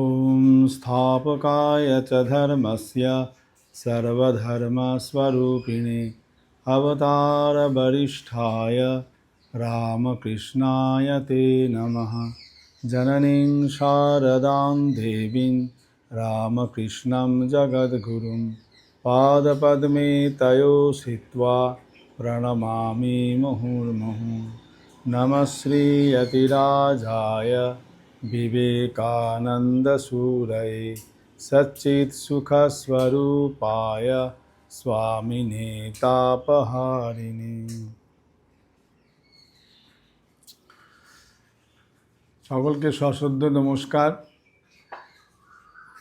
ॐ स्थापकाय च धर्मस्य सर्वधर्मस्वरूपिणे अवतारवरिष्ठाय रामकृष्णाय ते नमः जननीं शारदां देवीं रामकृष्णं जगद्गुरुं पादपद्मे तयो स्थित्वा प्रणमामि मुहुर्मुहुः नमः श्रीयतिराजाय विवेकानन्दसूरये सच्चित्सुखस्वरूपाय स्वामिने तापहारिणे সকলকে সশ্রদ্ধ নমস্কার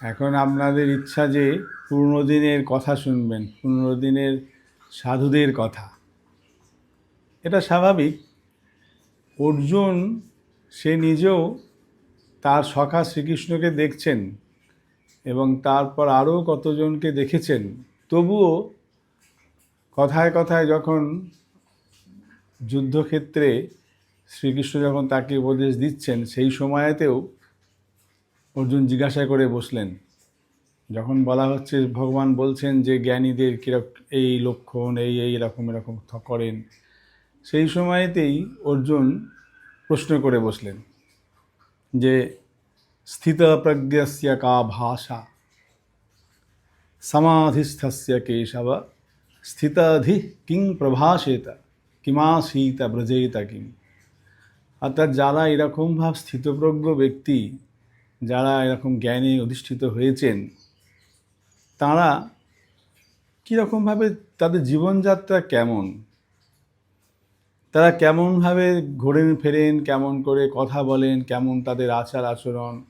এখন আপনাদের ইচ্ছা যে পুরনো দিনের কথা শুনবেন পুরনো দিনের সাধুদের কথা এটা স্বাভাবিক অর্জুন সে নিজেও তার সখা শ্রীকৃষ্ণকে দেখছেন এবং তারপর আরও কতজনকে দেখেছেন, তবুও কথায় কথায় যখন যুদ্ধক্ষেত্রে শ্রীকৃষ্ণ যখন তাকে উপদেশ দিচ্ছেন, সেই সময়েতেও অর্জুন জিজ্ঞাসা করে বসলেন। যখন বলা হচ্ছে, ভগবান বলছেন যে জ্ঞানীদের কীরকম এই লক্ষণ, এই এই এরকম এরকম করেন। সেই সময়তেই অর্জুন প্রশ্ন করে বসলেন। যে স্থিতপ্রজ্ঞস্য কা ভাষা। সমাধিস্থস্য কেশব। স্থিতাধি কিং প্রভাষেত। কিমাসীত ব্রজেত কিম। অর্থাৎ যারা এরকম ভাব স্থিতপ্রজ্ঞ ব্যক্তি, যারা এরকম জ্ঞানে অধিষ্ঠিত হয়েছেন, তারা কীরকমভাবে তাদের জীবনযাত্রা কেমন? তারা কেমনভাবে ঘোরেন, ফেরেন, কেমন করে কথা বলেন, কেমন তাদের আচার আচরণ,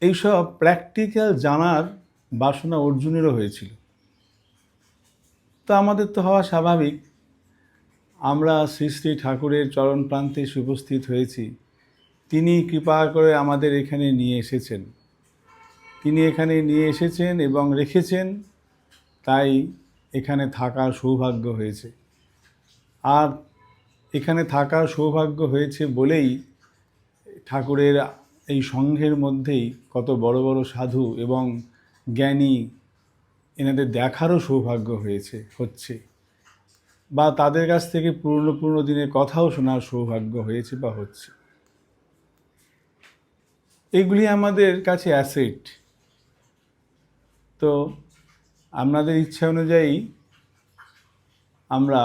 এইসব প্র্যাকটিক্যাল জানার বাসনা অর্জুনেরও হয়েছিল। তো আমাদের তো হওয়া স্বাভাবিক। আমরা শ্রী শ্রী ঠাকুরের চরণ প্রান্তে উপস্থিত হয়েছি। তিনি কৃপা করে আমাদের এখানে নিয়ে এসেছেন। তিনি এখানে নিয়ে এসেছেন এবং রেখেছেন, তাই এখানে থাকার সৌভাগ্য হয়েছে। আর এখানে থাকার সৌভাগ্য হয়েছে বলেই ঠাকুরের এই সংঘের মধ্যেই কত বড় বড় সাধু এবং জ্ঞানী এনাদের দেখারও সৌভাগ্য হয়েছে, হচ্ছে। বা তাদের কাছ থেকে পুরনো পুরনো দিনের কথাও শোনার সৌভাগ্য হয়েছে বা হচ্ছে। এগুলি আমাদের কাছে অ্যাসেট। তো আপনাদের ইচ্ছা অনুযায়ী আমরা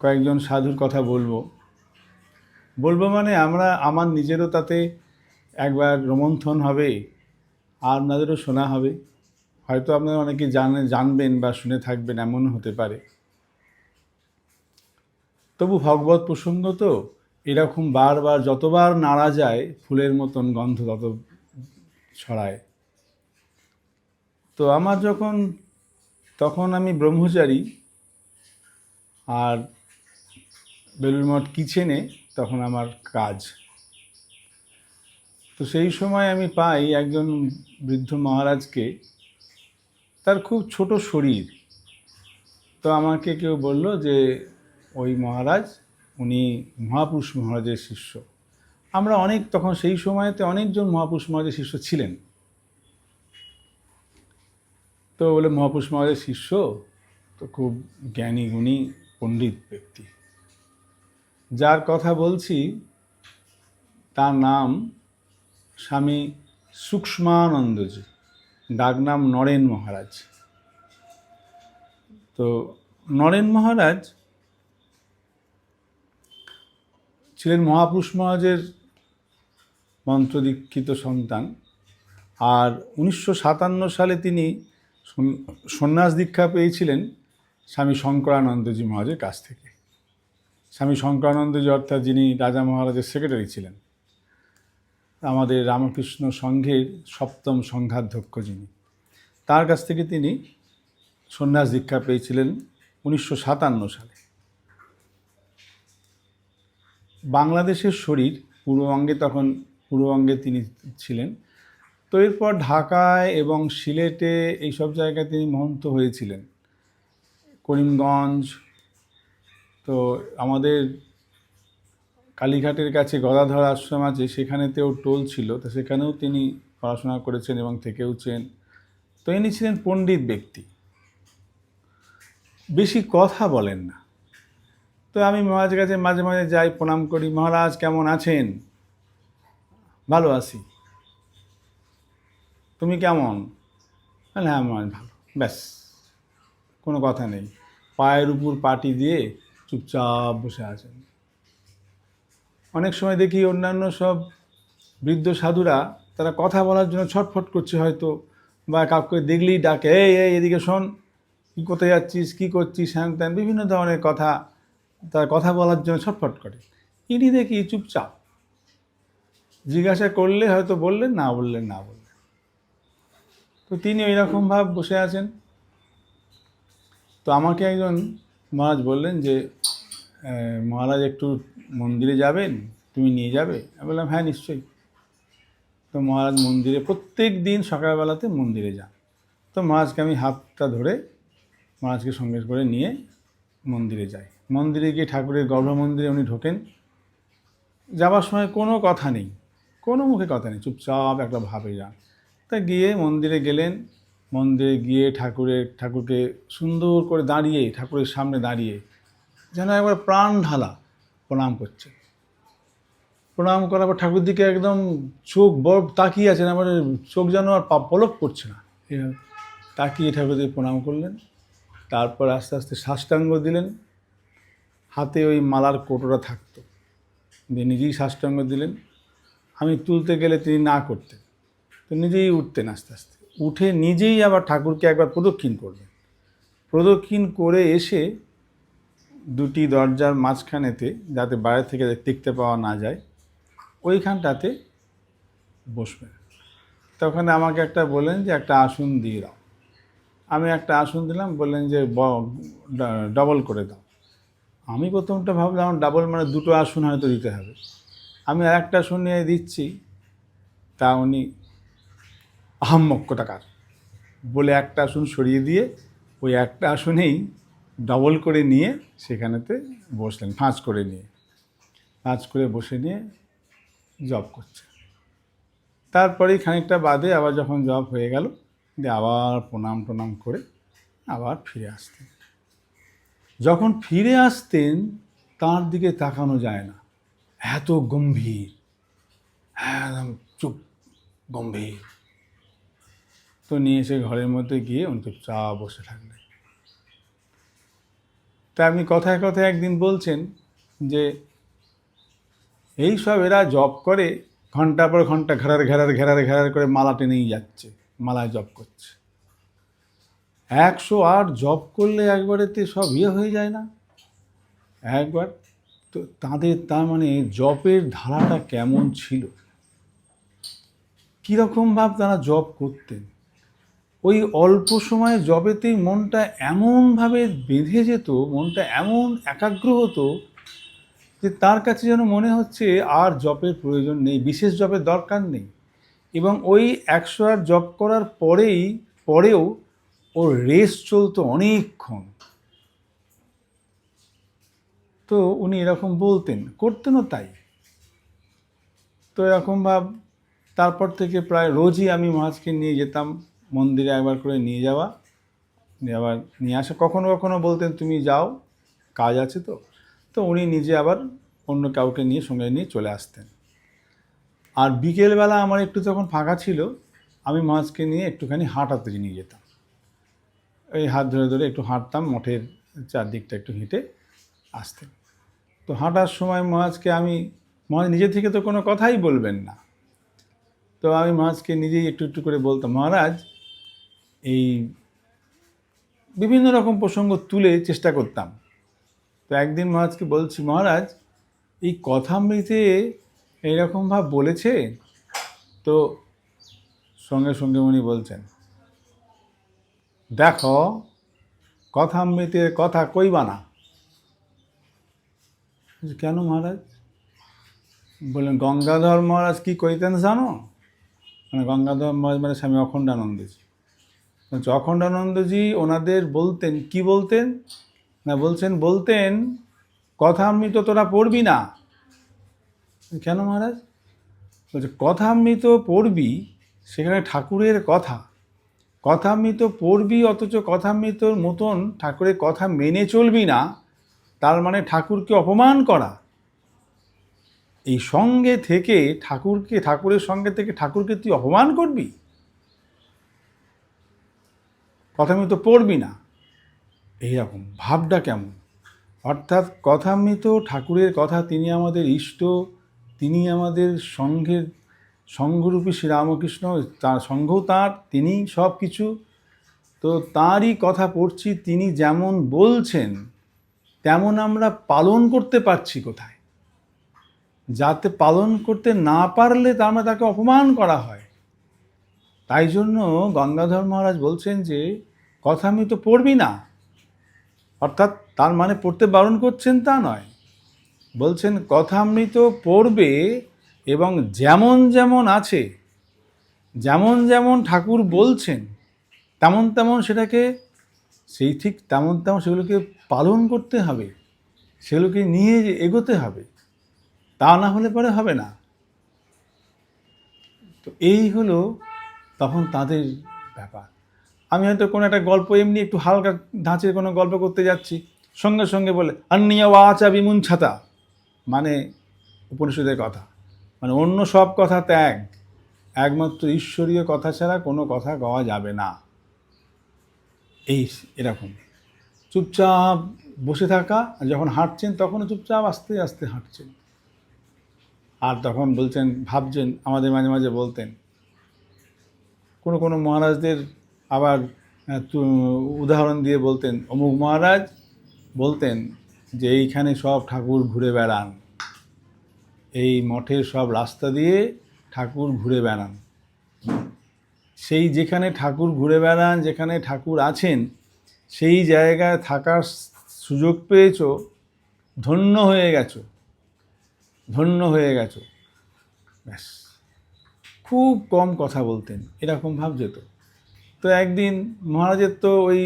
কয়েকজন সাধুর কথা বলব। বলব মানে আমরা, আমার নিজেরও তাতে একবার রোমন্থন হবে আর আপনাদেরও শোনা হবে। হয়তো আপনারা অনেকে জানে, জানবেন বা শুনে থাকবেন, এমনও হতে পারে। তবু ভগবত প্রসঙ্গ তো এরকম বারবার, যতবার নাড়া যায়, ফুলের মতন গন্ধ তত ছড়ায়। তো আমার যখন, তখন আমি ব্রহ্মচারী, আর বেলুর মঠ কিচেনে তখন আমার কাজ। তো সেই সময় আমি পাই একজন বৃদ্ধ মহারাজকে, তার খুব ছোট শরীর। তো আমাকে কেউ বলল যে, ওই মহারাজ, উনি মহাপুরুষ মহারাজের শিষ্য। আমরা অনেক, তখন সেই সময়তে অনেকজন মহাপুরুষ মহারাজের শিষ্য ছিলেন। তো বলে, মহাপুরুষ মহারাজের শিষ্য? তো খুব জ্ঞানী গুণী পণ্ডিত ব্যক্তি। যার কথা বলছি, তার নাম স্বামী সূক্ষ্মানন্দজি ডাকনাম নরেন মহারাজ। তো নরেন মহারাজ ছিলেন মহাপুরুষ মহারাজের মন্ত্রদীক্ষিত সন্তান আর উনিশশো সাতান্ন সালে তিনি সন্ন্যাস দীক্ষা পেয়েছিলেন স্বামী শঙ্করানন্দজি মহারাজের কাছ থেকে। স্বামী শঙ্করানন্দজি অর্থাৎ যিনি রাজা মহারাজের সেক্রেটারি ছিলেন, আমাদের রামকৃষ্ণ সংঘের সপ্তম সংঘাধ্যক্ষ যিনি। তার কাছ থেকে তিনি সন্ন্যাস দীক্ষা পেয়েছিলেন উনিশশো সাতান্ন সালে। বাংলাদেশের শরীর পূর্ববঙ্গে, তখন পূর্ববঙ্গে তিনি ছিলেন। তো এরপর ঢাকায় এবং সিলেটে এইসব জায়গায় তিনি মহন্ত হয়েছিলেন। করিমগঞ্জ তো আমাদের কালীঘাটের কাছে গদাধর আশ্রম আছে, সেখানেতেও টোল ছিল, তো সেখানেও তিনি পড়াশোনা করেছেন এবং থেকেওছেন। তো ইনি ছিলেন পণ্ডিত ব্যক্তি। বেশি কথা বলেন না। তো আমি মহারাজের কাছে মাঝে মাঝে যাই, প্রণাম করি, মহারাজ, কেমন আছেন? ভালো আছি। তুমি কেমন? হ্যাঁ মহারাজ, ভালো। ব্যাস, কোনো কথা নেই। পায়ের উপর পাটি দিয়ে চুপচাপ বসে আছেন। অনেক সময় দেখি অন্যান্য সব বৃদ্ধ সাধুরা তারা কথা বলার জন্য ছটফট করছে হয়তো, বা কাউকে দেখলেই ডাকে, এই এই, এদিকে শোন, কী কোথায় যাচ্ছিস, কী করছিস, হ্যান ত্যান, বিভিন্ন ধরনের কথা তারা কথা বলার জন্য ছটফট করে। ইনি দেখি চুপচাপ। জিজ্ঞাসা করলে হয়তো বললেন, না বললেন না বললেন। তো তিনি ওই রকম ভাব বসে আছেন। তো আমাকে একজন মহারাজ বললেন যে মহারাজ একটু মন্দিরে যাবেন, তুমি নিয়ে যাবে? আমি বললাম হ্যাঁ নিশ্চয়ই। তো মহারাজ মন্দিরে প্রত্যেক দিন সকালবেলাতে মন্দিরে যান। তো মহারাজকে আমি হাতটা ধরে মহারাজকে সঙ্গে করে নিয়ে মন্দিরে যাই। মন্দিরে গিয়ে ঠাকুরের গর্ভমন্দিরে উনি ঢোকেন। যাওয়ার সময় কোনো কথা নেই, কোনো মুখে কথা নেই, চুপচাপ একটা ভাবে যান। তা গিয়ে মন্দিরে গেলেন মন্দিরে গিয়ে ঠাকুরের, ঠাকুরকে সুন্দর করে দাঁড়িয়ে, ঠাকুরের সামনে দাঁড়িয়ে যেন একবার প্রাণ ঢালা, প্রণাম করছে। প্রণাম করার পর ঠাকুর দিকে একদম চোখ বড় তাকিয়ে আছেন আমার চোখ যেন আর পলক পড়ছে না। তাকিয়ে ঠাকুর দিকে প্রণাম করলেন, তারপর আস্তে আস্তে সাষ্টাঙ্গ দিলেন। হাতে ওই মালার কোটোটা থাকতো, দিয়ে নিজেই সাষ্টাঙ্গ দিলেন। আমি তুলতে গেলে তিনি না করতেন, তো নিজেই উঠতেন আস্তে আস্তে। উঠে নিজেই আবার ঠাকুরকে একবার প্রদক্ষিণ করবেন প্রদক্ষিণ করে এসে দুটি দরজার মাঝখানেতে যাতে বাইরে থেকে দেখতে পাওয়া না যায়, ওইখানটাতে বসবেন তখন আমাকে একটা বললেন যে, একটা আসন দিয়ে দাও। আমি একটা আসন দিলাম, বললেন যে ডবল করে দাও। আমি প্রথমটা ভাবলাম, ডাবল মানে দুটো আসন হয়তো দিতে হবে। আমি আর একটা আসন নিয়ে দিচ্ছি, তা উনি আহাম্মক্য টাকার বলে একটা আসন সরিয়ে দিয়ে ওই একটা আসনেই ডবল করে নিয়ে সেখানেতে বসলেন, ফাঁস করে নিয়ে। ফাঁস করে বসে নিয়ে জব করছে। তারপরেই খানিকটা বাদে আবার যখন জব হয়ে গেল, দিয়ে আবার প্রণাম টনাম করে আবার ফিরে আসতেন। যখন ফিরে আসতেন, তার দিকে তাকানো যায় না। এত গম্ভীর, একদম চুপ, গম্ভীর। তো নিয়ে এসে ঘরের মধ্যে গিয়ে উনি চুপচাপ বসে থাকলেন। তা আপনি কথায় কথায় একদিন বলছেন যে এই সব এরা জব করে ঘণ্টা পর ঘণ্টা ঘেরার ঘেরার ঘেরার ঘেরার করে মালা টেনেই যাচ্ছে, মালায় জব করছে। একশো আট জব করলে একবারেতে সব ইয়ে হয়ে যায় না? একবার তো তাদের তার মানে জবের ধারাটা কেমন ছিল? কীরকম ভাব তারা জব করতেন? ওই অল্প সময়ে জবেতেই মনটা এমনভাবে বেঁধে যেত, মনটা এমন একাগ্র হতো যে তার কাছে যেন মনে হচ্ছে আর জবের প্রয়োজন নেই, বিশেষ জবের দরকার নেই। এবং ওই একশো আর জব করার পরেই, পরেও ওর রেস চলতো অনেকক্ষণ। তো উনি এরকম বলতেন করতেনও তাই? তো এরকম ভাব, তারপর থেকে প্রায় রোজই আমি মহাজকে নিয়ে যেতাম। মন্দিরে একবার করে নিয়ে যাওয়া। নিয়ে আবার নিয়ে আসা। কখনো কখনো বলতেন, তুমি যাও, কাজ আছে তো। তো উনি নিজে আবার অন্য কাউকে নিয়ে, সঙ্গে নিয়ে চলে আসতেন। আর বিকেলবেলা আমার একটু যখন ফাঁকা ছিল, আমি মাছকে নিয়ে একটুখানি হাঁটাতে নিয়ে যেতাম। এই হাত ধরে ধরে একটু হাঁটতাম, মঠের চারদিকটা একটু হেঁটে আসতেন। তো হাঁটার সময় মহাজকে আমি মহাজ নিজে থেকে তো কোনো কথাই বলবেন না। তো আমি মহাজকে নিজেই একটু একটু করে বলতাম, মহারাজ এই বিভিন্ন রকম প্রসঙ্গ তুলে চেষ্টা করতাম। তো একদিন মহারাজকে বলছি মহারাজ এই কথামৃতে এইরকম ভাব বলেছে? তো সঙ্গে সঙ্গে উনি বলছেন দেখো কথামৃতের কথা কইবা না? কেন মহারাজ? বললেন গঙ্গাধর মহারাজ কি কইতেন জানো? মানে গঙ্গাধর মহারাজ মানে স্বামী অখণ্ডানন্দজি বলছে, অখণ্ডানন্দজি ওনাদের বলতেন, কি বলতেন? না, বলছেন, বলতেন, কথা আমি তো তোরা পড়বি না। কেন মহারাজ? বলছে কথামৃত পড়বি, সেখানে ঠাকুরের কথা। কথামৃত পড়বি, অথচ কথামৃতর মতন ঠাকুরের কথা মেনে চলবি না, তার মানে ঠাকুরকে অপমান করা। এই সঙ্গে থেকে ঠাকুরকে, ঠাকুরের সঙ্গে থেকে ঠাকুরকে তুই অপমান করবি? কথামৃত পড়বি না। এইরকম, ভাবটা কেমন? অর্থাৎ কথামৃত ঠাকুরের কথা, তিনি আমাদের ইষ্ট, তিনি আমাদের সঙ্ঘের, সঙ্ঘরূপী শ্রীরামকৃষ্ণ, তার সঙ্ঘ তাঁর, তিনি সব কিছু তো তারই কথা পড়ছি, তিনি যেমন বলছেন, তেমন আমরা পালন করতে পারছি কোথায়? যাতে পালন করতে না পারলে তার মানে তাকে অপমান করা হয়। তাই জন্য গঙ্গাধর মহারাজ বলছেন যে, কথা আমি তো পড়বি না। অর্থাৎ তার মানে পড়তে বারণ করছেন তা নয়। বলছেন কথামৃত পড়বে এবং যেমন যেমন আছে, যেমন যেমন ঠাকুর বলছেন, তেমন তেমন সেটাকে, সেই ঠিক তেমন তেমন সেগুলোকে পালন করতে হবে, সেগুলোকে নিয়ে এগোতে হবে। তা না হলে পরে হবে না। তো এই হলো তখন তাদের ব্যাপার। আমি হয়তো কোনো একটা গল্প এমনি একটু হালকা ধাঁচের কোনো গল্প করতে যাচ্ছি, সঙ্গে সঙ্গে বলে অন্যীয় ওয়াচা ছাতা মানে উপনিষদের কথা। মানে অন্য সব কথা ত্যাগ। একমাত্র ঈশ্বরীয় কথা ছাড়া কোনো কথা গাওয়া যাবে না। এই এরকম। চুপচাপ বসে থাকা, আর যখন হাঁটছেন তখনও চুপচাপ আস্তে আস্তে হাঁটছেন। আর তখন বলছেন, ভাবছেন, আমাদের মাঝে মাঝে বলতেন কোনো কোনো মহারাজদের আবার উদাহরণ দিয়ে বলতেন, অমুক মহারাজ বলতেন যে এইখানে সব ঠাকুর ঘুরে বেড়ান। এই মঠের সব রাস্তা দিয়ে ঠাকুর ঘুরে বেড়ান। সেই যেখানে ঠাকুর ঘুরে বেড়ান, যেখানে ঠাকুর আছেন, সেই জায়গায় থাকার সুযোগ পেয়েছ, ধন্য হয়ে গেছো, ধন্য হয়ে গেছো। ব্যাস। খুব কম কথা বলতেন, এরকম ভাব যেত তো একদিন মহারাজের তো ওই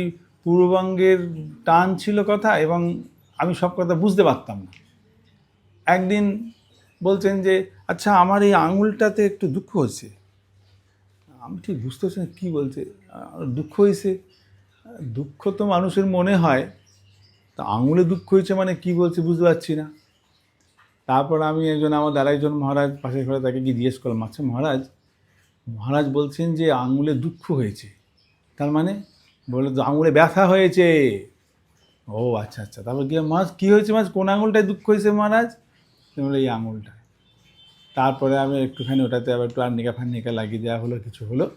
পূর্ববঙ্গের টান ছিল কথা এবং আমি সব কথা বুঝতে পারতাম না। একদিন বলছেন যে আচ্ছা আমার এই আঙুলটাতে একটু দুঃখ হচ্ছে আমি ঠিক বুঝতে পারছি না কী বলছে। দুঃখ হয়েছে? দুঃখ তো মানুষের মনে হয়। তা আঙুলে দুঃখ হয়েছে মানে কি বলছে বুঝতে পারছি না। তারপর আমি একজন আমাদের আরেকজন মহারাজ পাশে ঘরে তাকে গিয়ে জিজ্ঞেস করলাম আচ্ছা মহারাজ মহারাজ বলছেন যে আঙুলে দুঃখ হয়েছে। তার মানে বলে তো আঙুলে ব্যথা হয়েছে। ও আচ্ছা আচ্ছা। তারপর গিয়ে মহারাজ, কী হয়েছে মহারাজ? কোন আঙুলটায় দুঃখ হয়েছে মহারাজ? বলে এই আঙুলটায়। তারপরে আমি একটুখানি ওটাতে আবার একটু আর্নিকা ফার্নিকা লাগিয়ে দেওয়া হলো, কিছু হলো।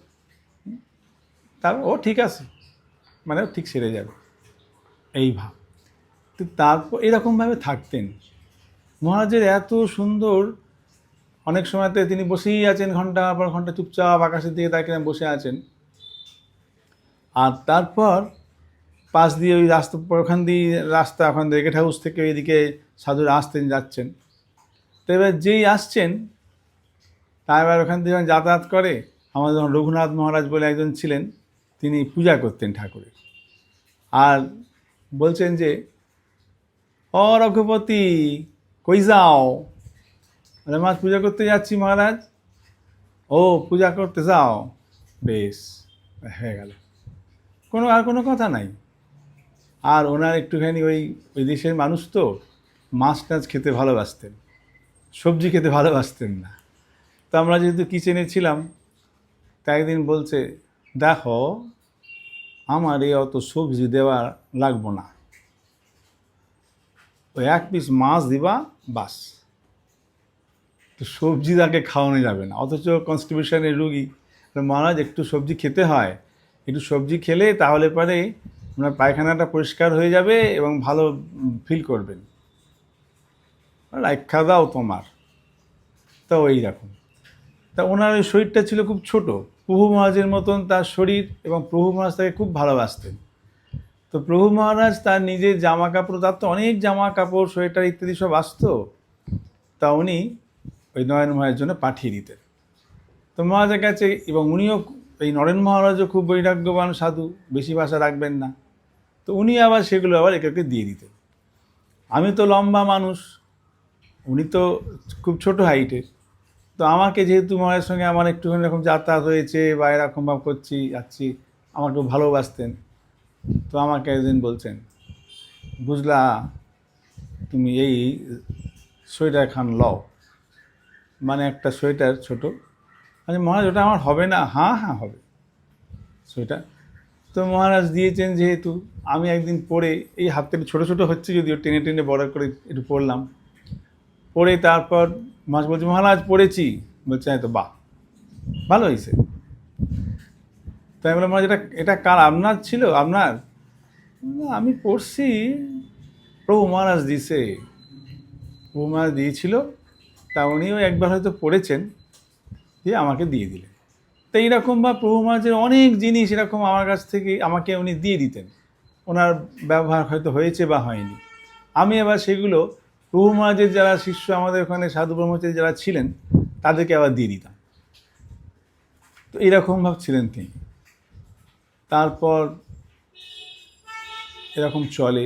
তারপর ও ঠিক আছে। মানে ঠিক সেরে যাবে। এই ভাব। তো তারপর এরকমভাবে থাকতেন। মহারাজের এত সুন্দর, অনেক সময়তে তিনি বসেই আছেন ঘণ্টা পর ঘণ্টা চুপচাপ আকাশের দিকে তাকিয়ে বসে আছেন। আর তারপর পাশ দিয়ে ওই রাস্তা, ওখান দিয়ে রাস্তা, ওখান থেকে গেট হাউস থেকে এদিকে সাধুরা আসতেন, যাচ্ছেন। তো এবার যেই আসছেন, তা এবার ওখান থেকে যখন যাতায়াত করে, আমাদের যখন রঘুনাথ মহারাজ বলে একজন ছিলেন, তিনি পূজা করতেন ঠাকুরের। আর বলছেন যে, ও রঘুপতি কই যাও মাছ পূজা করতে যাচ্ছি মহারাজ। ও, পূজা করতে যাও। বেশ, হয়ে গেল। কোনো, আর কোনো কথা নাই। আর ওনার একটুখানি ওই ওই দেশের মানুষ তো, মাছ টাছ খেতে ভালোবাসতেন। সবজি খেতে ভালোবাসতেন না। তো আমরা যেহেতু কিচেনে ছিলাম, তা একদিন বলছে, দেখো, আমার এই অত সবজি দেওয়া লাগবো না। ওই এক পিস মাছ দিবা, বাস। তো সবজি তাকে খাওয়ানো যাবে না। অথচ কনস্টিটিউশনের রুগী। মহারাজ, একটু সবজি খেতে হয়। একটু সবজি খেলে তাহলে পরে আপনার পায়খানাটা পরিষ্কার হয়ে যাবে এবং ভালো ফিল করবেন। রাখা দাও তোমার। তা ওই রকম। তা ওনার ওই শরীরটা ছিল খুব ছোট। প্রভু মহারাজের মতন তার শরীর এবং প্রভু মহারাজ তাকে খুব ভালোবাসতেন। তো প্রভু মহারাজ তার নিজের জামা কাপড় তার তো অনেক জামা কাপড় সোয়েটার ইত্যাদি সব আসতো। তা উনি ওই নয়ন মহারাজের জন্য পাঠিয়ে দিতেন। তো মহারাজের কাছে এবং উনিও এই নরেন মহারাজও খুব বৈরাগ্যবান সাধু, বেশি ভাষা রাখবেন না। তো উনি আবার সেগুলো আবার একে একে দিয়ে দিতেন। আমি তো লম্বা মানুষ, উনি তো খুব ছোট হাইটের তো আমাকে যেহেতু মায়ের সঙ্গে আমার একটুখানি এরকম যাতায়াত হয়েছে বা এরকম ভাব করছি, যাচ্ছি, আমাকে ভালোবাসতেন। তো আমাকে একদিন বলছেন, বুঝলা, তুমি এই সোয়েটার খান লও। মানে একটা সোয়েটার ছোট। মানে মহারাজ, ওটা আমার হবে না? হ্যাঁ হ্যাঁ হবে। সোয়েটার? তো মহারাজ দিয়েছেন যেহেতু, আমি একদিন পরে এই হাত থেকে ছোটো ছোটো হচ্ছে যদিও টেনে টেনে বড় করে একটু পড়লাম পরে তারপর মাস বলছে, মহারাজ পড়েছি বলছে হ্যাঁ তো বাহ, ভালো হয়েছে তাই বললাম, মহারাজ, এটা এটা কার, আপনার ছিল? আপনার? আমি পড়ছি প্রভু মহারাজ দিছে। প্রভু মহারাজ দিয়েছিল, তা উনিও একবার হয়তো পড়েছেন, দিয়ে আমাকে দিয়ে দিলেন। তো এইরকম বা প্রভু মহারাজের অনেক জিনিস এরকম আমার কাছ থেকে আমাকে উনি দিয়ে দিতেন। ওনার ব্যবহার হয়তো হয়েছে বা হয়নি। আমি এবার সেগুলো প্রভু মহারাজের যারা শিষ্য, আমাদের ওখানে সাধু ব্রহ্মচারী যারা ছিলেন, তাদেরকে আবার দিয়ে দিতাম। তো এইরকম ভাব ছিলেন তিনি। তারপর এরকম চলে।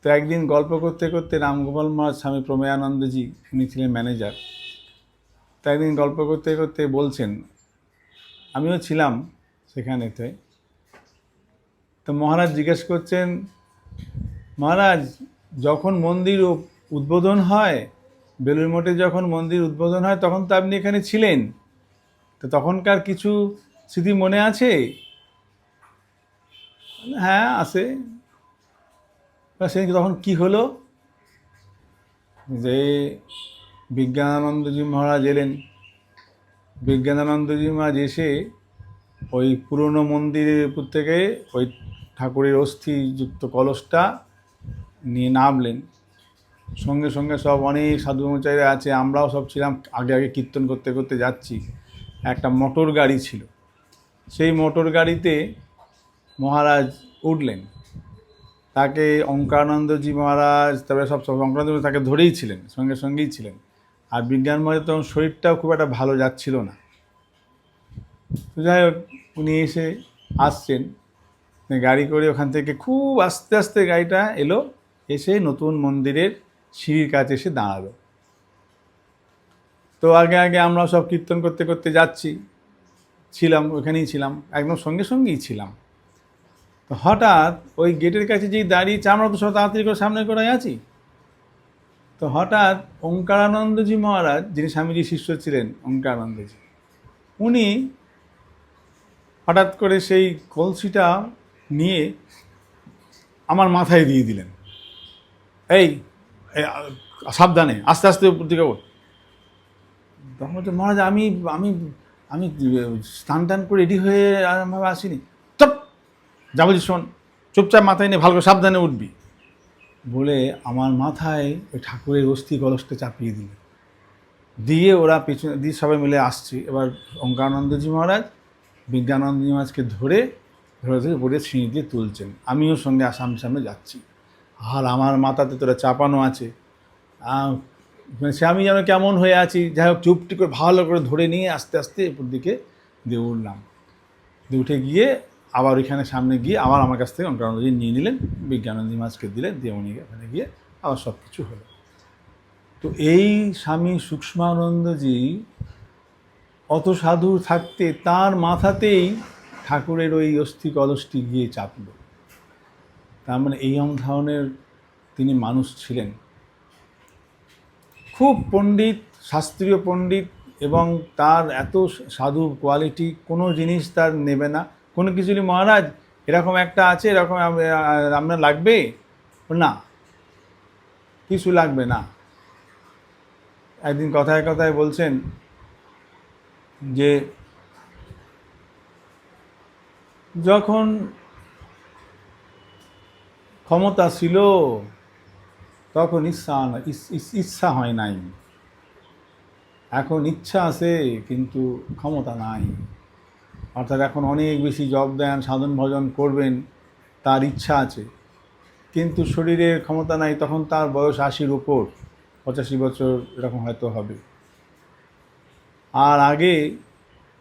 তো একদিন গল্প করতে করতে রামগোপাল মহারাজ স্বামী প্রমেয়ানন্দজি, উনি ছিলেন ম্যানেজার তো একদিন গল্প করতে করতে বলছেন, আমিও ছিলাম সেখানেতে। তো মহারাজ জিজ্ঞেস করছেন, মহারাজ, যখন মন্দির উদ্বোধন হয় বেলুর মঠে যখন মন্দির উদ্বোধন হয়, তখন তো আপনি এখানে ছিলেন। তো তখনকার কিছু স্মৃতি মনে আছে? হ্যাঁ আছে। এবার সেদিন তখন কি হলো? যে বিজ্ঞানানন্দজি মহারাজ এলেন। বিজ্ঞানানন্দজি মহারাজ এসে ওই পুরনো মন্দিরের উপর থেকে ওই ঠাকুরের অস্থিযুক্ত কলসটা নিয়ে নামলেন। সঙ্গে সঙ্গে সব অনেক সাধু কর্মচারীরা আছে, আমরাও সব ছিলাম, আগে আগে কীর্তন করতে করতে যাচ্ছি। একটা মোটর গাড়ি ছিল। সেই মোটর গাড়িতে মহারাজ উঠলেন। তাকে অঙ্কানন্দজি মহারাজ তারপরে সব সব অঙ্কানন্দ তাকে ধরেই ছিলেন, সঙ্গে সঙ্গেই ছিলেন। আর বিজ্ঞান মহারাজ তখন শরীরটাও খুব একটা ভালো যাচ্ছিল না। তো যাই হোক, উনি এসে আসছেন। গাড়ি করে ওখান থেকে খুব আস্তে আস্তে গাড়িটা এলো, এসে নতুন মন্দিরের সিঁড়ির কাছে এসে দাঁড়াল। তো আগে আগে আমরা সব কীর্তন করতে করতে যাচ্ছি। ছিলাম, ওখানেই ছিলাম, একদম সঙ্গে সঙ্গেই ছিলাম। হঠাৎ ওই গেটের কাছে যেই দাঁড়িয়েছে আমরা তো সব তাড়াতাড়ি করে সামনে করে আছি। তো হঠাৎ ওঙ্কারানন্দজি মহারাজ, যিনি স্বামীজি শিষ্য ছিলেন ওঙ্কারানন্দজি, উনি হঠাৎ করে সেই কলসিটা নিয়ে আমার মাথায় দিয়ে দিলেন। এই সাবধানে, আস্তে আস্তে উপর দিকে তখন মহারাজ, আমি আমি আমি স্নান টান করে রেডি হয়ে আমি আসিনি। যা বলছি শোন, চুপচাপ মাথায় নিয়ে ভালো করে সাবধানে উঠবি। বলে আমার মাথায় ওই ঠাকুরের অস্থি কলসটা চাপিয়ে দিল। দিয়ে ওরা পেছনে, দিয়ে সবাই মিলে আসছে। এবার অঙ্কানন্দজি মহারাজ, বিজ্ঞানন্দজি মহারাজকে ধরে ধরে ধরে পড়ে ছিঁড়ি দিয়ে তুলছেন। আমিও সঙ্গে সামনে সামনে যাচ্ছি। আর আমার মাথাতে তোরা চাপানো আছে। মানে সে আমি যেন কেমন হয়ে আছি, যাই হোক চুপটি করে ভালো করে ধরে নিয়ে আস্তে আস্তে উপর দিকে দিয়ে উঠলাম দিয়ে উঠে গিয়ে আবার ওইখানে সামনে গিয়ে আবার আমার কাছ থেকে অঙ্কানন্দজি নিয়ে নিলেন বিজ্ঞানন্দী মাছকে দিলেন দিয়ে উনি ওখানে গিয়ে আবার সব কিছু হলো। তো এই স্বামী সূক্ষ্মানন্দজি অত সাধু থাকতে তার মাথাতেই ঠাকুরের ওই অস্থি কলসটি গিয়ে চাপল। তার মানে এই ধরনের তিনি মানুষ ছিলেন। খুব পণ্ডিত, শাস্ত্রীয় পণ্ডিত এবং তার এত সাধু কোয়ালিটি কোনো জিনিস তার নেবে না। কোনো কিছু মহারাজ, এরকম একটা আছে, এরকম আপনার লাগবে? না। কিছু লাগবে না। একদিন কথায় কথায় বলছেন যে, যখন ক্ষমতা ছিল, তখন ইচ্ছা ইচ্ছা হয় নাই। এখন ইচ্ছা আছে, কিন্তু ক্ষমতা নাই। অর্থাৎ এখন অনেক বেশি জব দেন, সাধন ভজন করবেন, তার ইচ্ছা আছে। কিন্তু শরীরের ক্ষমতা নাই, তখন তার বয়স আশির উপর, পঁচাশি বছর এরকম হয়তো হবে। আর আগে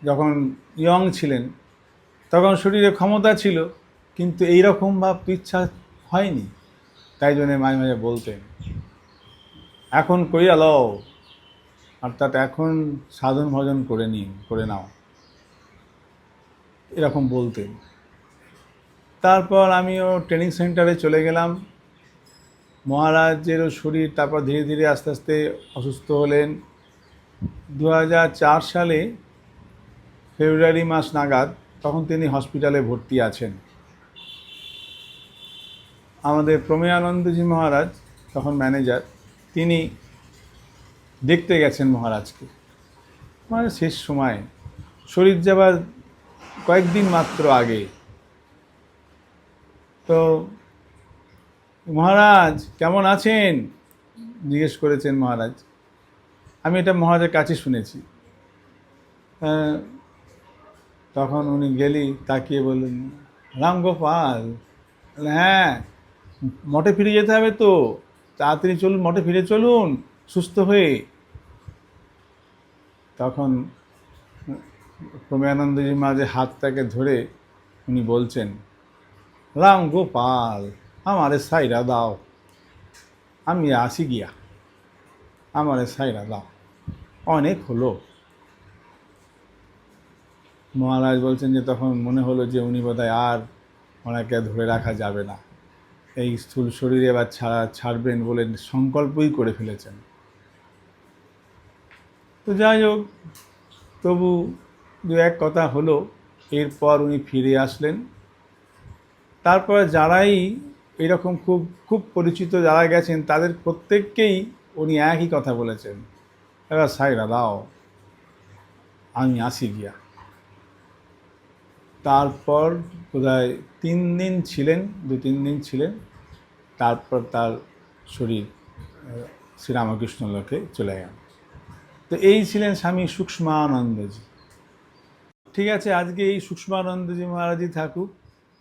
যখন ইয়ং ছিলেন, তখন শরীরে ক্ষমতা ছিল, কিন্তু এইরকম ভাব ইচ্ছা হয়নি। তাই জন্য মাঝে মাঝে বলতেন, এখন কইয়া লও, অর্থাৎ এখন সাধন ভজন করে নিন, করে নাও। এরকম বলতেন তারপর আমিও ট্রেনিং সেন্টারে চলে গেলাম। মহারাজেরও শরীর, তারপর ধীরে ধীরে আস্তে আস্তে অসুস্থ হলেন। দু সালে ফেব্রুয়ারি মাস নাগাদ তখন তিনি হসপিটালে ভর্তি আছেন। আমাদের প্রমেয়ানন্দজি মহারাজ, তখন ম্যানেজার তিনি দেখতে গেছেন মহারাজকে। মানে শেষ সময়। শরীর যাবার কয়েকদিন মাত্র আগে। তো মহারাজ কেমন আছেন? জিজ্ঞেস করেছেন মহারাজ। আমি এটা মহারাজের কাছে শুনেছি। তখন উনি গেলি তাকিয়ে বললেন রামগোপাল বললেন, হ্যাঁ মঠে ফিরে যেতে হবে তো। তাড়াতাড়ি চলুন মঠে ফিরে চলুন সুস্থ হয়ে। তখন প্রমেয়ানন্দজি মাঝে হাতটাকে ধরে উনি বলছেন, রাম গোপাল, আমারে সাইরা দাও। আমি আসি গিয়া, আমারে সাইরা দাও। অনেক হলো। মহারাজ বলছেন যে তখন মনে হলো যে উনি বোধহয় আর ওনাকে ধরে রাখা যাবে না। এই স্থূল শরীরে এবার ছাড়া ছাড়বেন বলে সংকল্পই করে ফেলেছেন। তো যাই হোক, তবু দু এক কথা হলো, এরপর উনি ফিরে আসলেন। তারপরে যারাই এরকম খুব খুব পরিচিত যারা গেছেন, তাদের প্রত্যেককেই উনি একই কথা বলেছেন। এবার সাইরা দাও আমি আসি গিয়া। তারপর বোধহয় তিন দিন ছিলেন, দু তিন দিন ছিলেন। তারপর তার শরীর শ্রীরামকৃষ্ণ লোকে চলে গেল। তো এই ছিলেন স্বামী সূক্ষ্মানন্দজি। ঠিক আছে, আজকে এই সূক্ষ্মানন্দজি মহারাজই থাকুক,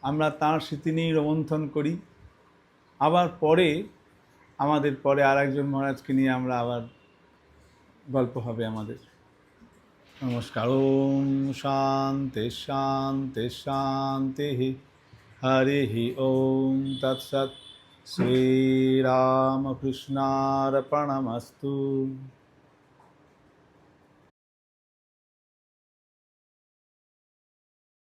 আমরা তাঁর স্মৃতি নিয়েই রোমন্থন করি। আবার পরে, আমাদের পরে আর একজন মহারাজকে নিয়ে আমরা আবার গল্প হবে আমাদের। নমস্কার, ওম শান্তি শান্তি শান্তি হরি ওম তৎসৎ। শ্রীরামকৃষ্ণার্পণমস্তু।